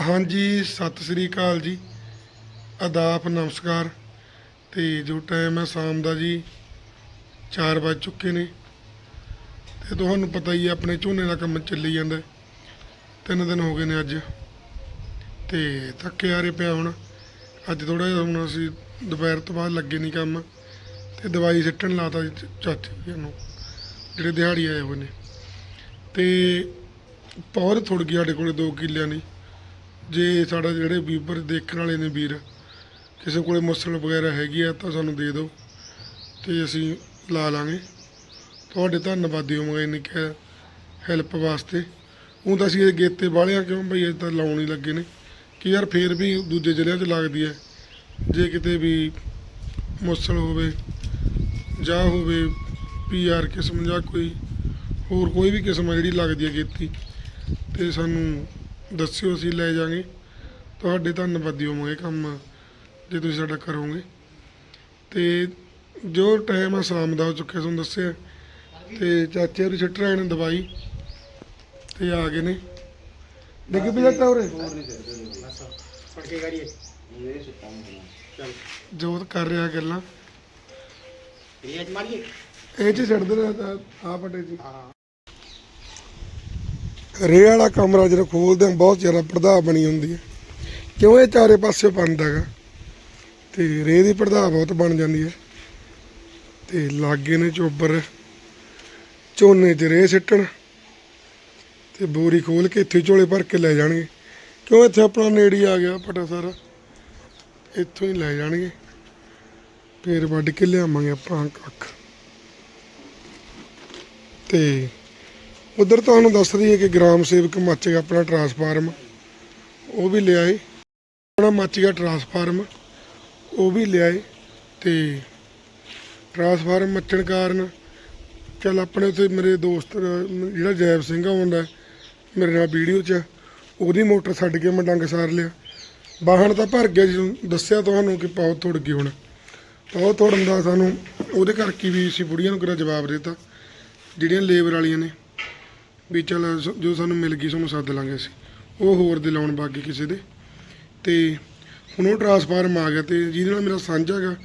ਹਾਂਜੀ, ਸਤਿ ਸ੍ਰੀ ਅਕਾਲ ਜੀ। ਆਦਾਬ, ਨਮਸਕਾਰ। ਤੇ ਜੋ ਟਾਈਮ ਹੈ ਸ਼ਾਮ ਦਾ ਜੀ 4 ਵੱਜ ਚੁੱਕੇ ਨੇ। ਤੇ ਤੁਹਾਨੂੰ ਪਤਾ ਹੀ ਹੈ, ਆਪਣੇ ਝੋਨੇ ਦਾ ਕੰਮ ਚੱਲੀ ਜਾਂਦਾ ਤਿੰਨ ਦਿਨ ਹੋ ਗਏ ਨੇ ਅੱਜ। ਤੇ ਥੱਕੇ ਹਾਰੇ ਪਿਆ ਹੁਣ। ਅੱਜ ਥੋੜਾ ਜਿਹਾ ਹੁਣ ਅਸੀਂ ਦੁਪਹਿਰ ਤੋਂ ਬਾਅਦ ਲੱਗੇ ਨਹੀਂ ਕੰਮ। ਤੇ ਦਵਾਈ ਸਿੱਟਣ ਲਾਤਾ ਜੀ ਚ- ਚਾਚੇ ਨੂੰ, ਜਿਹੜੇ ਦਿਹਾੜੀ ਆਏ ਹੋਏ ਨੇ। ਤੇ ਪੌਰ ਥੁੜ ਗਈ ਸਾਡੇ ਕੋਲੇ 2 ਕਿੱਲਿਆਂ ਦੀ। ਜੇ ਸਾਡਾ ਜਿਹੜੇ ਵੀਵਰ ਦੇਖਣ ਵਾਲੇ ਨੇ ਵੀਰ, ਕਿਸੇ ਕੋਲੇ ਮੁਸਲ ਵਗੈਰਾ ਹੈਗੀ ਆ ਤਾਂ ਸਾਨੂੰ ਦੇ ਦਿਓ ਤੇ ਅਸੀਂ ਲਾ ਲਾਂਗੇ। ਤੁਹਾਡੇ ਧੰਨਵਾਦੀ ਹੋਵਾਂਗੇ ਇੰਨੀ ਕਿ ਹੈਲਪ ਵਾਸਤੇ। ਉਹ ਤਾਂ ਅਸੀਂ ਇਹ ਗੇਤੇ ਵਾਲਿਆ ਕਿਉਂ? ਬਈ ਇਹ ਤਾਂ ਲਾਉਣ ਹੀ ਲੱਗੇ ਨੇ। ਕਿ ਯਾਰ ਫੇਰ ਵੀ ਦੂਜੇ ਜ਼ਿਲ੍ਹਿਆਂ 'ਚ ਲੱਗਦੀ ਹੈ। ਜੇ ਕਿਤੇ ਵੀ ਮੁਸਲ ਹੋਵੇ ਜਾਂ ਹੋਵੇ ਪੀਆਰ ਕਿਸਮ ਜਾਂ ਕੋਈ ਹੋਰ ਕੋਈ ਵੀ ਕਿਸਮ ਆ ਜਿਹੜੀ ਲੱਗਦੀ ਹੈ ਗੇਤੀ, ਤੇ ਸਾਨੂੰ ਦੱਸਿਓ ਅਸੀਂ ਲੈ ਜਾਾਂਗੇ। ਤੁਹਾਡੇ ਧੰਨਵਾਦੀ ਹੋਵਾਂਗੇ ਕੰਮ ਜੇ ਤੁਸੀਂ ਸਾਡਾ ਕਰੋਗੇ। ਤੇ ਜੋ ਟਾਈਮ ਆ ਸ਼ਾਮ ਦਾ ਹੋ ਚੁੱਕਿਆ ਤੁਹਾਨੂੰ ਦੱਸਿਆ। ਤੇ ਚਾਚੇ ਹੋਰੀ ਛੱਟ ਰਹੇ ਨੇ ਦਵਾਈ ਤੇ ਆ ਗਏ ਨੇ। ਡਿੱਗ ਵੀ ਜਾਂਦਾ ਉਰੇ। ਫੜ ਕੇ ਜੋਤ ਕਰ ਰਿਹਾ ਗੱਲਾਂ। ਇਹ ਅੱਜ ਮਾਰੀਏ? ਇਹ ਚ ਛੱਡ ਦੇਣਾ ਆ ਪਟੇ ਜੀ ਰੇਹ ਵਾਲਾ ਕਮਰਾ ਜਦੋਂ ਖੋਲਦੇ ਆ ਬਹੁਤ ਜ਼ਿਆਦਾ ਪਰਦਾ ਬਣੀ ਹੁੰਦੀ ਹੈ। ਕਿਉਂ ਇਹ ਚਾਰੇ ਪਾਸੇ ਬਣਦਾ ਹੈਗਾ? ਤੇ ਰੇਹ ਦੀ ਪਰਦਾ ਬਹੁਤ ਬਣ ਜਾਂਦੀ ਹੈ। ਤੇ ਲਾਗੇ ਨੇ ਚੋਬਰ, ਝੋਨੇ 'ਚ ਰੇਹ ਸਿੱਟਣ, ਤੇ ਬੋਰੀ ਖੋਲ ਕੇ ਇੱਥੇ ਝੋਲੇ ਭਰ ਕੇ ਲੈ ਜਾਣਗੇ। ਕਿਉਂ ਇੱਥੇ ਆਪਣਾ ਨੇੜੀ ਆ ਗਿਆ ਪਟਾ ਸਾਰਾ? ਇੱਥੋਂ ਹੀ ਲੈ ਜਾਣਗੇ। ਫੇਰ ਵੱਢ ਕੇ ਲਿਆਵਾਂਗੇ ਆਪਾਂ ਕੱਖ ਤੇ ਉਧਰ ਤੁਹਾਨੂੰ ਦੱਸ ਦਈਏ ਕਿ ਗ੍ਰਾਮ ਸੇਵਕ ਮੱਚ ਆਪਣਾ ਟਰਾਂਸਫਾਰਮ। ਉਹ ਵੀ ਲਿਆਏ। ਆਪਣਾ ਮੱਚ ਗਿਆ ਟਰਾਂਸਫਾਰਮ। ਉਹ ਵੀ ਲਿਆਏ ਤੇ ਟਰਾਂਸਫਾਰਮ ਮੱਚਣ ਕਾਰਨ ਚੱਲ ਆਪਣੇ ਉੱਥੇ ਮੇਰੇ ਦੋਸਤ, ਜਿਹੜਾ ਜੈਬ ਸਿੰਘ ਆਉਂਦਾ। ਮੇਰੇ ਨਾਲ ਵੀਡੀਓ 'ਚ ਉਹਦੀ ਮੋਟਰ ਛੱਡ ਕੇ ਮੈਂ ਡੰਗ ਸਾਰ ਲਿਆ। ਵਾਹਣ ਤਾਂ ਭਰ ਗਿਆ ਜਦੋਂ ਦੱਸਿਆ ਤੁਹਾਨੂੰ ਕਿ ਪਾਉ ਤੁੜ ਗਈ ਹੁਣ। ਪਾਉ ਤੋੜਨ ਦਾ ਸਾਨੂੰ ਉਹਦੇ ਕਰਕੇ ਵੀ ਅਸੀਂ ਬੁੜੀਆਂ ਨੂੰ ਕਿਹੜਾ ਜਵਾਬ ਦਿੱਤਾ, ਜਿਹੜੀਆਂ ਲੇਬਰ ਵਾਲੀਆਂ ਨੇ। ਵੀ ਚੱਲ ਸ- ਜੋ ਸਾਨੂੰ ਮਿਲ ਗਈ ਸਾਨੂੰ ਸੱਦ ਲਾਂਗੇ ਅਸੀਂ। ਉਹ ਹੋਰ ਦੇ ਲਾਉਣ ਬਾਕੀ ਕਿਸੇ ਦੇ। ਤੇ ਹੁਣ ਉਹ ਟਰਾਂਸਫਾਰਮ ਆ ਗਿਆ ਤੇ ਜਿਹਦੇ ਨਾਲ ਮੇਰਾ ਸਾਂਝਾ ਹੈਗਾ,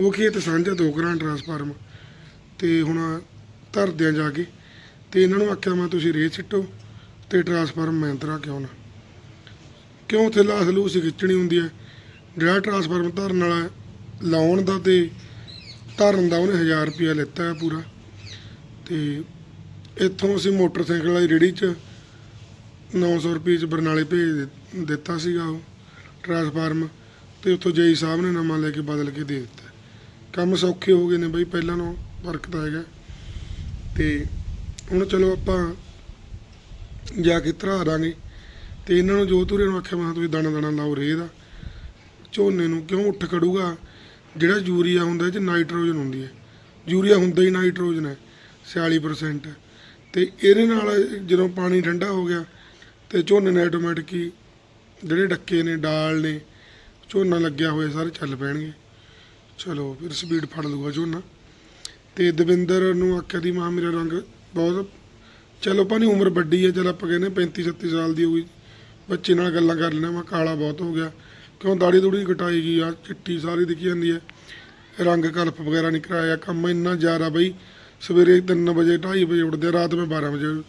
ਉਹ ਕੀ ਹੈ ਸਾਂਝਾ ਦੋ ਕਰਾਂ ਟਰਾਂਸਫਾਰਮ। ਤੇ ਹੁਣ ਧਰਦਿਆਂ ਜਾ ਕੇ। ਤੇ ਇਹਨਾਂ ਨੂੰ ਆਖਿਆ ਮੈਂ ਤੁਸੀਂ ਰੇਤ ਸਿੱਟੋ ਤੇ ਟਰਾਂਸਫਾਰਮ ਮੈਂ ਤਰਾ ਕਿਉਂ ਨਾ ਕਿਉਂ ਉੱਥੇ ਲਾਸ ਲੂਸ ਖਿੱਚਣੀ ਹੁੰਦੀ ਹੈ? ਜਿਹੜਾ ਟਰਾਂਸਫਾਰਮ ਧਰਨ ਵਾਲਾ ਲਾਉਣ ਦਾ ਤੇ ਧਰਨ ਦਾ ਉਹਨੇ 1000 ਰੁਪਇਆ ਲਿੱਤਾ ਹੈ ਪੂਰਾ। ਤੇ ਇੱਥੋਂ ਅਸੀਂ ਮੋਟਰਸਾਈਕਲ ਵਾਲੀ ਰੇੜੀ 'ਚ 900 ਰੁਪਏ 'ਚ ਬਰਨਾਲੇ ਭੇਜ ਦਿੱਤਾ ਸੀਗਾ ਉਹ ਟਰਾਂਸਫਾਰਮ ਤੇ ਉੱਥੋਂ ਜੇਈ ਸਾਹਿਬ ਨੇ ਨਵਾਂ ਲੈ ਕੇ ਬਦਲ ਕੇ ਦੇ ਦਿੱਤਾ। ਕੰਮ ਸੌਖੇ ਹੋ ਗਏ ਨੇ ਬਈ, ਪਹਿਲਾਂ ਨਾਲੋਂ ਫ਼ਰਕ ਤਾਂ ਹੈਗਾ। ਤੇ ਹੁਣ ਚਲੋ ਆਪਾਂ ਜਾ ਕੇ ਧਰਾ ਦਾਂਗੇ ਤੇ ਇਹਨਾਂ ਨੂੰ ਜੋ ਤੁਰੇ ਨੂੰ ਆਖਿਆ, ਮੈਂ ਕਿਹਾ ਤੁਸੀਂ ਦਾਣਾ ਦਾਣਾ ਲਾਓ ਰੇਹ ਦਾ। ਝੋਨੇ ਨੂੰ ਕਿਉਂ ਉੱਠ ਖੜੂਗਾ? ਜਿਹੜਾ ਯੂਰੀਆ ਹੁੰਦਾ, ਇਹ ਚ ਨਾਈਟ੍ਰੋਜਨ ਹੁੰਦੀ ਹੈ। ਯੂਰੀਆ ਹੁੰਦਾ ਹੀ ਨਾਈਟ੍ਰੋਜਨ ਹੈ 46% ਤੇ ਇਹਦੇ ਨਾਲ ਜਦੋਂ ਪਾਣੀ ਠੰਡਾ ਹੋ ਗਿਆ ਤੇ ਝੋਨੇ ਨੇ ਆਟੋਮੈਟਿਕ ਹੀ ਜਿਹੜੇ ਡੱਕੇ ਨੇ, ਡਾਲ ਨੇ, ਝੋਨਾ ਲੱਗਿਆ ਹੋਇਆ ਸਾਰੇ ਚੱਲ ਪੈਣਗੇ। ਚਲੋ ਫਿਰ ਸਪੀਡ ਫੜ ਲੂਗਾ ਝੋਨਾ। ਤੇ ਦਵਿੰਦਰ ਨੂੰ ਆਖਿਆ ਦੀ ਮਾਂ, ਮੇਰਾ ਰੰਗ ਬਹੁਤ ਚਲੋ ਭਾਣੀ ਉਮਰ ਵੱਡੀ ਹੈ ਚਲ ਆਪਾਂ ਕਹਿੰਦੇ 35 37 ਸਾਲ ਦੀ ਹੋ ਗਈ ਬੱਚੇ ਨਾਲ ਗੱਲਾਂ ਕਰ ਲੈਣਾ ਮੈਂ ਕਾਲਾ ਬਹੁਤ ਹੋ ਗਿਆ। ਕਿਉਂ ਦਾੜੀ ਦੂੜੀ ਕਟਾਈ ਗਈ ਆ, ਚਿੱਟੀ ਸਾਰੀ ਦਿਖੀ ਜਾਂਦੀ ਹੈ ਰੰਗ ਕਲਪ ਵਗੈਰਾ ਨਹੀਂ ਕਰਾਇਆ, ਕੰਮ ਇੰਨਾ ਜ਼ਿਆਦਾ ਬਈ ਸਵੇਰੇ 3 ਵਜੇ 2:30 ਵਜੇ ਉੱਠਦੇ ਰਾਤ ਮੈਂ 12 ਵਜੇ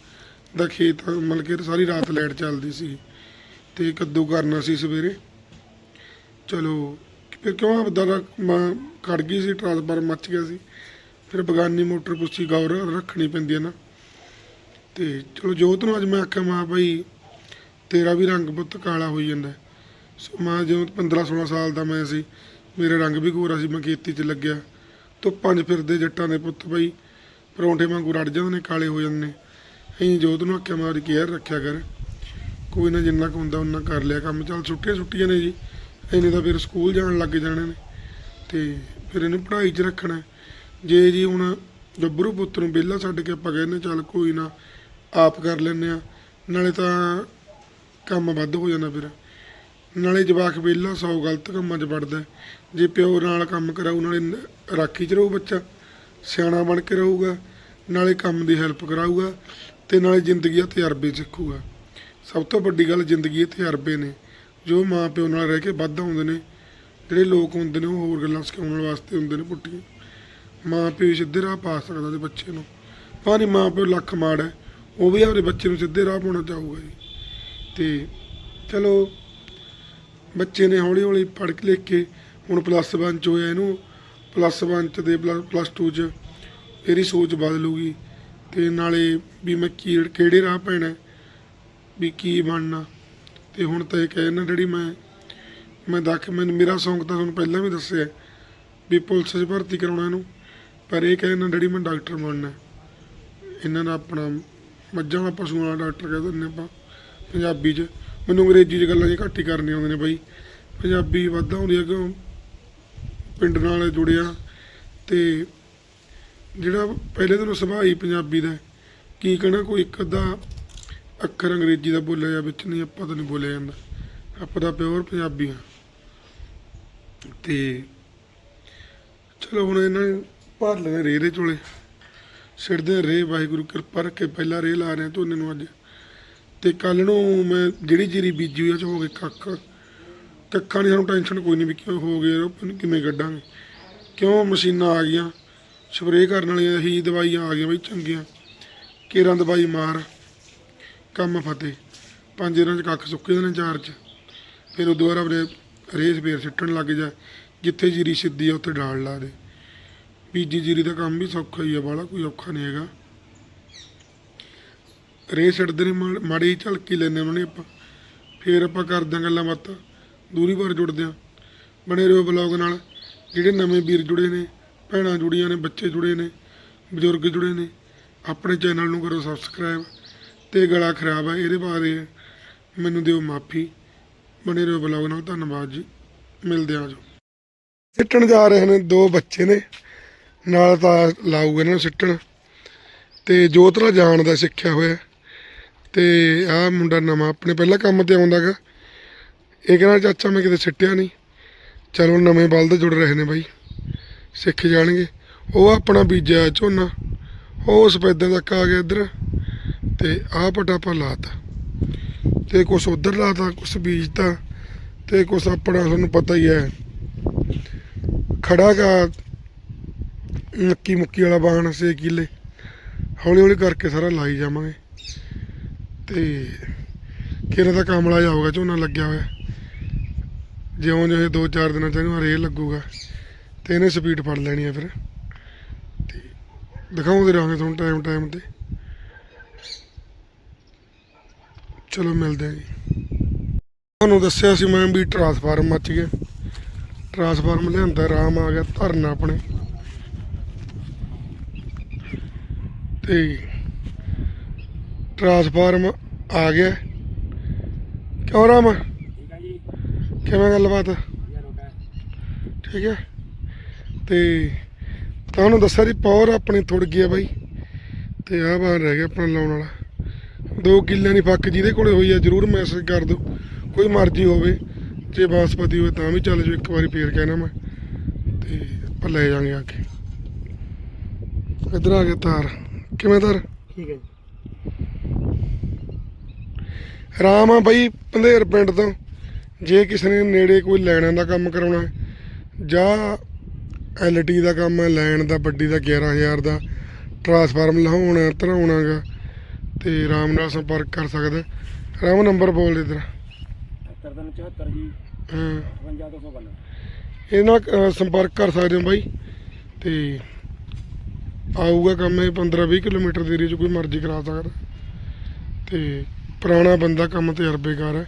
ਦਾ ਖੇਤ, ਮਤਲਬ ਕਿ ਸਾਰੀ ਰਾਤ ਲਾਈਟ ਚੱਲਦੀ ਸੀ ਤੇ ਕੱਦੂ ਕਰਨਾ ਸੀ ਸਵੇਰੇ। ਚਲੋ, ਫਿਰ ਕਿਉਂ ਆਪਦਾ ਦਾ ਮਾਂ ਖੜ ਗਈ ਸੀ, ਟਰਾਂਸਫਾਰਮਰ ਮੱਚ ਗਿਆ ਸੀ। ਫਿਰ ਬਗਾਨੀ ਮੋਟਰ ਪੁੱਛੀ ਗੌਰ ਰੱਖਣੀ ਪੈਂਦੀ ਹੈ ਨਾ। ਤੇ ਚਲੋ, ਜੋਤ ਨੂੰ ਅੱਜ ਮੈਂ ਆਖਿਆ, ਮਾਂ ਭਾਈ, ਤੇਰਾ ਵੀ ਰੰਗ ਪੁੱਤ ਕਾਲਾ ਹੋਈ ਜਾਂਦਾ ਸੋ ਮਾਂ ਜਦੋਂ 15 16 ਸਾਲ ਦਾ ਮੈਂ ਸੀ, ਮੇਰਾ ਰੰਗ ਵੀ ਗੋਰਾ ਸੀ, ਮੈਂ ਖੇਤੀ 'ਚ ਲੱਗਿਆ। ਧੁੱਪਾਂ 'ਚ ਫਿਰਦੇ, ਜੱਟਾਂ ਦੇ ਪੁੱਤ ਭਾਈ ਪਰੌਂਠੇ ਵਾਂਗੂ ਰੜ ਜਾਂਦੇ ਨੇ, ਕਾਲੇ ਹੋ ਜਾਂਦੇ ਨੇ। ਅਸੀਂ ਜੋਤ ਨੂੰ ਆਖਿਆ ਮਾਂ ਕੇਅਰ ਰੱਖਿਆ ਕਰ। ਕੋਈ ਨਾ ਜਿੰਨਾ ਕੁ ਹੁੰਦਾ ਉਹਨਾਂ ਕਰ ਲਿਆ ਕੰਮ। ਚੱਲ ਛੁੱਟੀਆਂ ਛੁੱਟੀਆਂ ਨੇ ਜੀ। ਇਹਨੇ ਤਾਂ ਫਿਰ ਸਕੂਲ ਜਾਣ ਲੱਗ ਜਾਣੇ ਨੇ। ਤੇ ਫਿਰ ਇਹਨੂੰ ਪੜ੍ਹਾਈ 'ਚ ਰੱਖਣਾ ਜੇ ਜੀ ਹੁਣ ਗੱਭਰੂ ਪੁੱਤ ਨੂੰ ਵਿਹਲਾ ਛੱਡ ਕੇ ਆਪਾਂ ਕਹਿੰਦੇ ਚੱਲ ਕੋਈ ਨਾ, ਆਪ ਕਰ ਲੈਂਦੇ ਆ ਨਾਲੇ ਤਾਂ ਕੰਮ ਵੱਧ ਹੋ ਜਾਂਦਾ ਫਿਰ। ਨਾਲੇ ਜਵਾਕ ਵਿਹਲਾ, ਸੌ ਗਲਤ ਕੰਮਾਂ 'ਚ ਵੜਦਾ ਜੇ ਪਿਓ ਨਾਲ ਕੰਮ ਕਰਾਊ, ਨਾਲੇ ਰਾਖੀ 'ਚ ਰਹੂ ਬੱਚਾ। ਸਿਆਣਾ ਬਣ ਕੇ ਰਹੂਗਾ, ਨਾਲੇ ਕੰਮ ਦੀ ਹੈਲਪ ਕਰਾਊਗਾ ਤੇ ਨਾਲੇ ਜ਼ਿੰਦਗੀ ਦਾ ਤਜਰਬੇ ਸਿੱਖੂਗਾ। ਸਭ ਤੋਂ ਵੱਡੀ ਗੱਲ ਜ਼ਿੰਦਗੀ ਇਹ ਤਜਰਬੇ ਨੇ। ਜੋ ਮਾਂ ਪਿਓ ਨਾਲ ਰਹਿ ਕੇ ਵੱਧ ਆਉਂਦੇ ਨੇ, ਜਿਹੜੇ ਲੋਕ ਹੁੰਦੇ ਨੇ ਉਹ ਹੋਰ ਗੱਲਾਂ ਸਿਖਾਉਣ ਵਾਸਤੇ ਹੁੰਦੇ ਨੇ ਪੁੱਟੀਆਂ ਮਾਂ ਪਿਓ ਹੀ ਸਿੱਧੇ ਰਾਹ ਪਾ ਸਕਦਾ ਤੇ ਬੱਚੇ ਨੂੰ। ਭਾਵੇਂ ਮਾਂ ਪਿਓ ਲੱਖ ਮਾੜ ਹੈ, ਉਹ ਵੀ ਆਪਣੇ ਬੱਚੇ ਨੂੰ ਸਿੱਧੇ ਰਾਹ ਪਾਉਣਾ ਚਾਹੂਗਾ ਜੀ। ਤੇ ਚਲੋ, ਬੱਚੇ ਨੇ ਹੌਲੀ ਹੌਲੀ ਪੜ੍ਹ ਕੇ ਲਿਖ ਕੇ ਹੁਣ ਪਲੱਸ 1 ਚ ਹੋਇਆ ਇਹਨੂੰ। ਪਲੱਸ 1 ਚ ਦੇ ਪਲੱਸ 2 ਚ ਇਹਦੀ ਸੋਚ ਬਦਲੂਗੀ ਤੇ ਨਾਲੇ ਵੀ ਮੈਂ ਕੀ, ਕਿਹੜੇ ਰਾਹ ਪੈਣਾ ਵੀ ਕੀ ਬਣਨਾ। ਤੇ ਹੁਣ ਤਾਂ ਇਹ ਕਹੇ ਨਾ ਜਿਹੜੀ ਮੈਂ ਮੈਂ ਦੱਖ ਮੈਨੂੰ ਮੇਰਾ ਸ਼ੌਂਕ ਤਾਂ ਤੁਹਾਨੂੰ ਪਹਿਲਾਂ ਵੀ ਦੱਸਿਆ ਵੀ ਪੁਲਿਸ 'ਚ ਭਰਤੀ ਕਰਾਉਣਾ ਇਹਨੂੰ, ਪਰ ਇਹ ਕਹੇ ਨਾ ਡੈਡੀ, ਮੈਂ ਡਾਕਟਰ ਬਣਨਾ ਇਹਨਾਂ ਦਾ ਆਪਣਾ ਮੱਝਾਂ ਵਾਲਾ, ਪਸ਼ੂਆਂ ਵਾਲਾ ਡਾਕਟਰ ਕਹਿ ਦਿੰਦੇ ਆਪਾਂ, ਪੰਜਾਬੀ 'ਚ। ਮੈਨੂੰ ਅੰਗਰੇਜ਼ੀ 'ਚ ਗੱਲਾਂ ਜੀ ਘੱਟ ਹੀ ਕਰਨੀਆਂ ਆਉਂਦੀਆਂ ਨੇ ਬਾਈ। ਪੰਜਾਬੀ ਵੱਧ ਆਉਂਦੀ ਹੈ ਕਿਉਂ? ਪਿੰਡ ਨਾਲ ਜੁੜਿਆ ਤੇ ਜਿਹੜਾ ਪਹਿਲੇ ਦਿਨੋਂ ਸੁਭਾਅ ਹੀ ਪੰਜਾਬੀ ਦਾ ਹੈ। ਕੀ ਕਹਿਣਾ, ਕੋਈ ਇੱਕ ਅੱਧਾ ਅੱਖਰ ਅੰਗਰੇਜ਼ੀ ਦਾ ਬੋਲਿਆ ਜਾਂ ਵਿੱਚ ਨਹੀਂ, ਆਪਾਂ ਤਾਂ ਨਹੀਂ ਬੋਲਿਆ ਜਾਂਦਾ। ਆਪਾਂ ਤਾਂ ਪਿਓਰ ਪੰਜਾਬੀ ਆ। ਤੇ ਚਲੋ ਹੁਣ ਇਹਨਾਂ ਨੇ ਭਰ ਲੈਣੇ ਰੇਹ ਦੇ ਚੋਲੇ। ਸਿਰਦੇ ਰੇਹ, ਵਾਹਿਗੁਰੂ ਕਿਰਪਾ ਰੱਖੇ, ਪਹਿਲਾ ਰੇਹ ਲਾ ਰਹੇ ਆ ਝੋਨੇ ਨੂੰ ਅੱਜ। ਤੇ ਕੱਲ ਨੂੰ ਮੈਂ ਜਿਹੜੀ ਜੀਰੀ ਬੀਜੀ ਹੋਈ ਆ ਚ ਹੋ ਗਏ ਕੱਖ ਕੱਖਾਂ ਦੀ ਸਾਨੂੰ ਟੈਨਸ਼ਨ ਕੋਈ ਨਹੀਂ ਵੀ ਕਿਉਂ ਹੋ ਗਏ ਉਹ ਕਿਵੇਂ ਕੱਢਾਂਗੇ? ਕਿਉਂ ਮਸ਼ੀਨਾਂ ਆ ਗਈਆਂ? ਸਪਰੇਅ ਕਰਨ ਵਾਲੀਆਂ ਹੀ ਦਵਾਈਆਂ ਆ ਗਈਆਂ ਬਈ, ਚੰਗੀਆਂ। ਕੇਰਾਂ ਦਵਾਈ ਮਾਰ, ਕੰਮ ਫਤਿਹ ਪੰਜ ਦਿਨਾਂ ਚ ਕੱਖ ਸੁੱਕੇ ਨੇ ਚਾਰ ਚ। ਫਿਰ ਉਹ ਦੁਬਾਰਾ ਆਪਣੇ ਰੇਸ ਫੇਰ ਸਿੱਟਣ ਲੱਗ ਜਾ ਜਿੱਥੇ ਜੀਰੀ ਸਿੱਧੀ ਆ, ਉੱਥੇ ਡਾਲ ਲਾ ਦੇ। ਬੀਜੀ ਜੀਰੀ ਦਾ ਕੰਮ ਵੀ ਸੌਖਾ ਹੀ ਆ ਬਾਲਾ ਕੋਈ ਔਖਾ ਨਹੀਂ ਹੈਗਾ। ਰੇ ਛੱਡਦੇ ਨੇ ਮਾ- ਮਾੜੀ ਝਲਕੀ ਲੈਂਦੇ ਉਹਨਾਂ ਨੇ ਆਪਾਂ। ਫਿਰ ਆਪਾਂ ਕਰਦੇ ਹਾਂ ਗੱਲਾਂ ਬਾਤਾਂ। ਦੂਰੀ ਭਰ ਜੁੜਦੇ ਹਾਂ ਬਣੇ ਰਹੋ ਬਲੌਗ ਨਾਲ। ਜਿਹੜੇ ਨਵੇਂ ਵੀਰ ਜੁੜੇ ਨੇ, ਭੈਣਾਂ ਜੁੜੀਆਂ ਨੇ, ਬੱਚੇ ਜੁੜੇ ਨੇ, ਬਜ਼ੁਰਗ ਜੁੜੇ ਨੇ, ਆਪਣੇ ਚੈਨਲ ਨੂੰ ਕਰੋ ਸਬਸਕ੍ਰਾਈਬ ਤੇ ਗਲਾ ਖਰਾਬ ਹੈ ਇਹਦੇ ਬਾਰੇ ਮੈਨੂੰ ਦਿਓ ਮਾਫੀ। ਬਣੇ ਰਹੋ ਬਲੌਗ ਨਾਲ। ਧੰਨਵਾਦ ਜੀ। ਮਿਲਦੇ ਹਾਂ ਜੋ। ਸਿੱਟਣ ਜਾ ਰਹੇ ਨੇ ਦੋ ਬੱਚੇ ਨੇ। ਨਾਲ ਤਾਂ ਲਾਊਗਾ ਇਹਨਾਂ ਨੂੰ ਸਿੱਟਣ। ਤੇ ਜੋਤਰਾ ਜਾਣ ਦਾ ਸਿੱਖਿਆ ਹੋਇਆ। ਤੇ ਆਹ ਮੁੰਡਾ ਨਵਾਂ, ਆਪਣੇ ਪਹਿਲਾਂ ਕੰਮ ਤੇ ਆਉਂਦਾਗਾ ਇਹ ਕਹਿੰਦਾ ਚਾਚਾ ਮੈਂ ਕਿਤੇ ਸਿੱਟਿਆ ਨਹੀਂ। ਚਲੋ ਨਵੇਂ ਬਲਦ ਜੁੜ ਰਹੇ ਨੇ ਬਾਈ। ਸਿੱਖ ਜਾਣਗੇ। ਉਹ ਆਪਣਾ ਬੀਜਿਆ ਝੋਨਾ। ਉਹ ਸਪੈਦਾਂ ਤੱਕ ਆ ਗਿਆ ਇੱਧਰ। ਤੇ ਆਹ ਪਟਾਪਾ ਲਾਤਾ। ਤੇ ਕੁਛ ਉਧਰ ਲਾਤਾ, ਕੁਛ ਬੀਜਤਾ। ਤੇ ਕੁਛ ਆਪਣਾ ਤੁਹਾਨੂੰ ਪਤਾ ਹੀ ਹੈ। ਖੜਾ ਗਾ। ਨੱਕੀ ਮੁੱਕੀ ਵਾਲਾ ਬਾਣ ਸੇ ਕਿਲੇ। ਹੌਲੀ ਹੌਲੀ ਕਰਕੇ ਸਾਰਾ ਲਾਈ ਜਾਵਾਂਗੇ। ਤੇ ਕਿਹੜਾ ਦਾ ਕਾਮਲਾ ਜਾਊਗਾ ਝੋਨਾ ਲੱਗਿਆ ਹੋਇਆ। ਜਿਉਂ ਜਿਉਂ ਇਹ ਦੋ ਚਾਰ ਦਿਨਾਂ ਚ ਇਹਨੂੰ ਰੇ ਲੱਗੂਗਾ ਤੇ ਇਹਨੇ ਸਪੀਡ ਫੜ ਲੈਣੀ ਆ ਫਿਰ। ਤੇ ਦਿਖਾਉਂਦੇ ਰਹਾਂਗੇ ਤੁਹਾਨੂੰ ਟਾਈਮ ਟਾਈਮ ਤੇ। ਚਲੋ ਮਿਲਦੇ ਹਾਂ ਜੀ। ਤੁਹਾਨੂੰ ਦੱਸਿਆ ਸੀ ਮੈਂ ਵੀ ਟਰਾਂਸਫਾਰਮ ਮੱਚ ਗਿਆ। ਟਰਾਂਸਫਾਰਮ ਲਿਆਂਦਾ ਆਰਾਮ ਆ ਗਿਆ, ਧਰਨ ਆਪਣੇ। ਤੇ ਟਰਾਂਸਫਾਰਮ ਆ ਗਿਆ। ਕਿਉਂ ਰਾਮ? ਕਿਵੇਂ ਗੱਲਬਾਤ? ਠੀਕ ਹੈ। ਤੇ ਤੁਹਾਨੂੰ ਦੱਸਿਆ ਜੀ ਪਾਵਰ ਆਪਣੀ ਥੁੜ ਗਈ ਆ ਬਾਈ। ਤੇ ਆਹ ਬਾਹਰ ਰਹਿ ਗਿਆ ਆਪਣਾ ਲਾਉਣ ਵਾਲਾ। ਦੋ ਕਿੱਲਿਆਂ ਦੀ ਫੱਕ ਜਿਹਦੇ ਕੋਲੇ ਹੋਈ ਆ ਜਰੂਰ ਮੈਸੇਜ ਕਰ ਦਿਓ। ਕੋਈ ਮਰਜ਼ੀ ਹੋਵੇ ਜੇ ਬਾਸਪਤੀ ਹੋਵੇ ਤਾਂ ਵੀ ਚੱਲ ਜਾਓ ਇੱਕ ਵਾਰੀ ਫੇਰ ਕਹਿਣਾ ਮੈਂ। ਤੇ ਆਪਾਂ ਲੈ ਜਾਾਂਗੇ ਆ ਕੇ। ਇੱਧਰ ਆ ਗਿਆ ਤਾਰ। ਕਿਵੇਂ ਤਾਰ? ਠੀਕ ਹੈ ਜੀ। ਰਾਮ ਆ ਬਈ ਪੰਧੇਰ ਪਿੰਡ ਤੋਂ। ਜੇ ਕਿਸੇ ਨੇ ਨੇੜੇ ਕੋਈ ਲੈਣਾ ਦਾ ਕੰਮ ਕਰਾਉਣਾ ਜਾਂ ਐਲਟੀ ਦਾ ਕੰਮ ਹੈ ਲੈਣ ਦਾ ਵੱਡੀ ਦਾ 11000 ਦਾ ਟਰਾਂਸਫਾਰਮ ਲਹਾਉਣਾ ਧਰਾਉਣਾਗਾ ਤੇ ਰਾਮ ਨਾਲ ਸੰਪਰਕ ਕਰ ਸਕਦਾ। ਰਾਮ ਨੰਬਰ ਬੋਲ ਦੇ ਤੇਰਾ। 7374 ਜੀ ਹਾਂ। 5292 ਇਹ ਨਾਲ ਅ, ਸੰਪਰਕ ਕਰ ਸਕਦੇ ਹੋ ਬਾਈ। ਤੇ ਆਊਗਾ ਕੰਮ ਇਹ 15 20 ਕਿਲੋਮੀਟਰ ਦੇ ਏਰੀਏ 'ਚ ਕੋਈ ਮਰਜ਼ੀ ਕਰਾ ਸਕਦਾ। ਤੇ ਪੁਰਾਣਾ ਬੰਦਾ ਕੰਮ ਤਜਰਬੇਕਾਰ ਹੈ।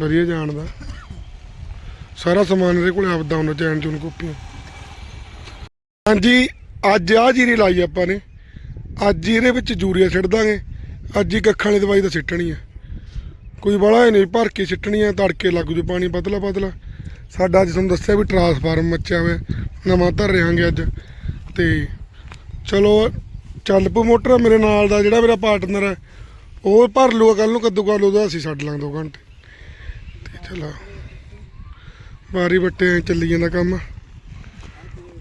ਵਧੀਆ ਜਾਣਦਾ। ਸਾਰਾ ਸਮਾਨ ਇਹਦੇ ਕੋਲੇ ਆਪਦਾ ਹੁੰਦਾ, ਚੈਨ ਚੂਨ ਕਾਪੀਆਂ। ਹਾਂਜੀ, ਅੱਜ ਆਹ ਜੀਰੀ ਲਾਈ ਆਪਾਂ ਨੇ। ਅੱਜ ਹੀ ਇਹਦੇ ਵਿੱਚ ਯੂਰੀਆ ਛਿੜ ਦਾਂਗੇ। ਅੱਜ ਹੀ ਕੱਖਾਂ ਵਾਲੀ ਦਵਾਈ ਤਾਂ ਸਿੱਟਣੀ ਆ। ਕੋਈ ਬੜਾ ਨਹੀਂ ਭਰ ਕੇ ਸਿੱਟਣੀ ਆ, ਤੜਕੇ ਲੱਗ ਜੂ ਪਾਣੀ ਪਤਲਾ ਪਤਲਾ। ਸਾਡਾ ਅੱਜ ਤੁਹਾਨੂੰ ਦੱਸਿਆ ਵੀ ਟਰਾਂਸਫਾਰਮ ਮੱਚਿਆ ਹੋਇਆ। ਨਵਾਂ ਧਰ ਰਹਾਂਗੇ ਅੱਜ। ਤੇ ਚਲੋ, ਚੱਲ ਪੂ ਮੋਟਰ। ਮੇਰੇ ਨਾਲ ਦਾ ਜਿਹੜਾ ਮੇਰਾ ਪਾਰਟਨਰ ਹੈ ਉਹ ਭਰ ਲੂਗਾ ਕੱਲ ਨੂੰ ਕੱਦੂ ਕਰ ਲੂਗਾ ਅਸੀਂ ਛੱਡ ਲਾਂ 2 ਘੰਟੇ। ਚਲੋ ਵਾਰੀ ਬੱਟੇ ਚੱਲੀ ਜਾਂਦਾ ਕੰਮ।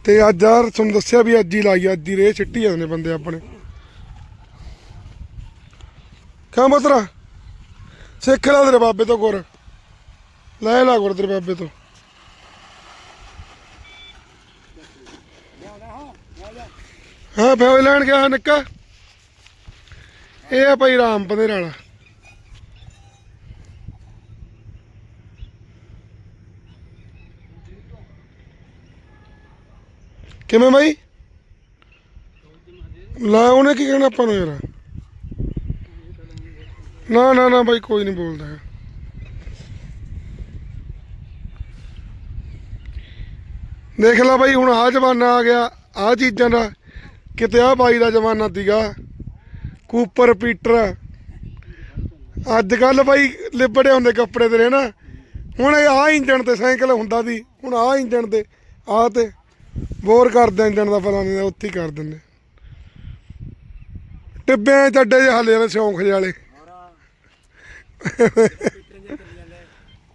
ਤੇ ਅੱਜ ਯਾਰ ਤੁਹਾਨੂੰ ਦੱਸਿਆ ਵੀ ਅੱਜ ਹੀ ਲਾਈ, ਅੱਜ ਹੀ ਰੇ ਸਿੱਟੀ ਜਾਂਦੇ ਬੰਦੇ ਆਪਣੇ। ਕਿਉਂ ਮਤਰਾ? ਸਿੱਖ ਲੈ ਤੇਰੇ ਬਾਬੇ ਤੋਂ ਗੁਰ। ਲੈ ਲਾ ਗੁਰ ਤੇਰੇ ਬਾਬੇ ਤੋਂ। ਹਾਂ ਲੈ ਲੈਣ ਗਿਆ ਨਿੱਕਾ। ਇਹ ਆ ਭਾਈ ਰਾਮ ਪੰਦੇ ਵਾਲਾ ਕਿਵੇਂ ਬਾਈ? ਲਾ ਉਹਨੇ ਕੀ ਕਹਿਣਾ ਆਪਾਂ ਨੂੰ ਯਾਰ? ਨਾ ਨਾ ਨਾ ਬਾਈ, ਕੋਈ ਨਹੀਂ ਬੋਲਦਾ। ਦੇਖ ਲੈ ਬਾਈ, ਹੁਣ ਆ ਜ਼ਮਾਨਾ ਆ ਗਿਆ ਆ ਚੀਜ਼ਾਂ ਦਾ। ਕਿਤੇ ਆ ਬਾਈ ਦਾ ਜ਼ਮਾਨਾ ਸੀਗਾ। Cooper, Peter. ਅੱਜ ਕੱਲ ਬਾਈ ਲਿਬੜੇ ਹੁੰਦੇ ਕੱਪੜੇ ਤੇਰੇ ਨਾ ਹੁਣ ਆ ਇੰਜਣ ਤੇ ਸਾਈਕਲ ਹੁੰਦਾ ਸੀ, ਹੁਣ ਆ ਇੰਜਣ ਤੇ ਆ ਤੇ। ਬੋਰ ਕਰਦੇ ਇੰਜਣ ਦਾ ਫਲਾਣੇ ਦਾ ਉੱਥੇ ਹੀ ਕਰ ਦਿੰਦੇ। ਟਿੱਬਿਆਂ 'ਚ ਅੱਡੇ ਜਿਹੇ ਹਾਲੇ ਨੇ ਸ਼ੌਂਖ ਜਿਹੇ ਵਾਲੇ। ਕਰੀ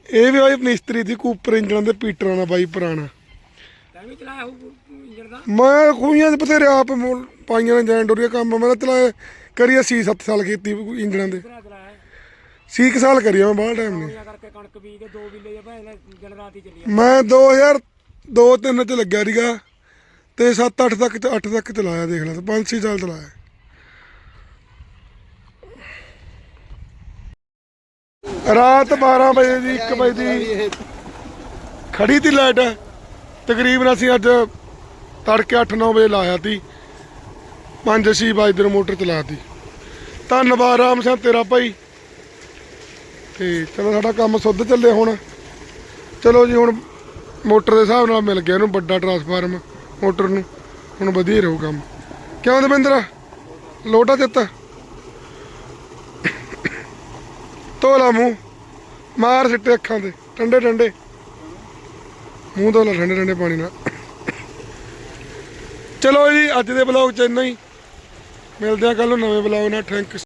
ਇਹ ਵੀ ਬਾਈ ਮਿਸਤਰੀ ਦੀ ਕੂਪਰ ਇੰਜਣ ਦੇ ਪੀਟਰਾਂ ਦਾ ਬਾਈ ਪੁਰਾਣਾ। ਤੈਂ ਵੀ ਚਲਾਇਆ ਹੋਊ ਇੰਜਣ ਦਾ? ਮੈਂ ਖੂਹੀਆਂ 'ਚ ਬਥੇਰੇ ਆਪ ਪਾਈਆਂ ਨੇ ਜੈਨ ਡੋਰੀਆ ਕੰਮ। ਮੈਂ ਤਾਂ ਚਲਾਇਆ ਕਰੀਏ 6-7 ਸਾਲ ਕੀਤੀ ਇੰਜਣਾਂ ਦੇ। ਕੁ ਸਾਲ ਕਰੀਆ ਮੈਂ ਬਾਹਰ ਟਾਈਮ ਨਹੀਂ। ਕਰਕੇ ਕਣਕ ਬੀਜ ਦੋ ਜੇ ਚੱਲੀ ਮੈਂ ਦੋ ਤਿੰਨ ਚ ਲੱਗਿਆ ਸੀਗਾ ਤੇ 7 8 ਤੱਕ 8 ਤੱਕ ਚਲਾਇਆ ਦੇਖ ਲੈ 5 6 ਸਾਲ ਚਲਾਇਆ ਰਾਤ 12 ਵਜੇ ਦੀ 1 ਵਜੇ ਦੀ ਖੜੀ ਤੀ ਲਾਈਟ, ਤਕਰੀਬਨ ਅਸੀਂ ਅੱਜ ਤੜਕੇ 8-9 ਵਜੇ ਲਾਇਆ ਤੀ 5-6 ਵਜੇ ਦੀ ਮੋਟਰ ਚਲਾਤੀ ਧੰਨਵਾਦ ਰਾਮ ਸਿੰਘ ਤੇਰਾ ਭਾਈ। ਤੇ ਚਲੋ ਸਾਡਾ ਕੰਮ ਸੁੱਧ ਚੱਲੇ ਹੁਣ। ਚਲੋ ਜੀ ਹੁਣ ਮੋਟਰ ਦੇ ਹਿਸਾਬ ਨਾਲ ਮਿਲ ਗਿਆ ਇਹਨੂੰ ਵੱਡਾ ਟਰਾਂਸਫਾਰਮ ਮੋਟਰ ਨੂੰ। ਹੁਣ ਵਧੀਆ ਰਹੂ ਕੰਮ। ਕਿਉਂ ਦਵਿੰਦਰ? ਲੋਟਾ ਦਿੱਤਾ ਧੋਲਾ ਮੂੰਹ। ਮਾਰ ਸਿੱਟੇ ਅੱਖਾਂ ਤੇ। ਠੰਡੇ ਠੰਡੇ। ਮੂੰਹ ਧੋਲਾ, ਠੰਡੇ ਠੰਡੇ ਪਾਣੀ ਨਾਲ। ਚਲੋ ਜੀ, ਅੱਜ ਦੇ ਬਲੌਗ ਚ ਇੰਨਾ ਹੀ। ਮਿਲਦੇ ਆ ਕੱਲ ਨੂੰ ਨਵੇਂ ਬਲੌਗ ਨਾਲ। ਥੈਂਕਸ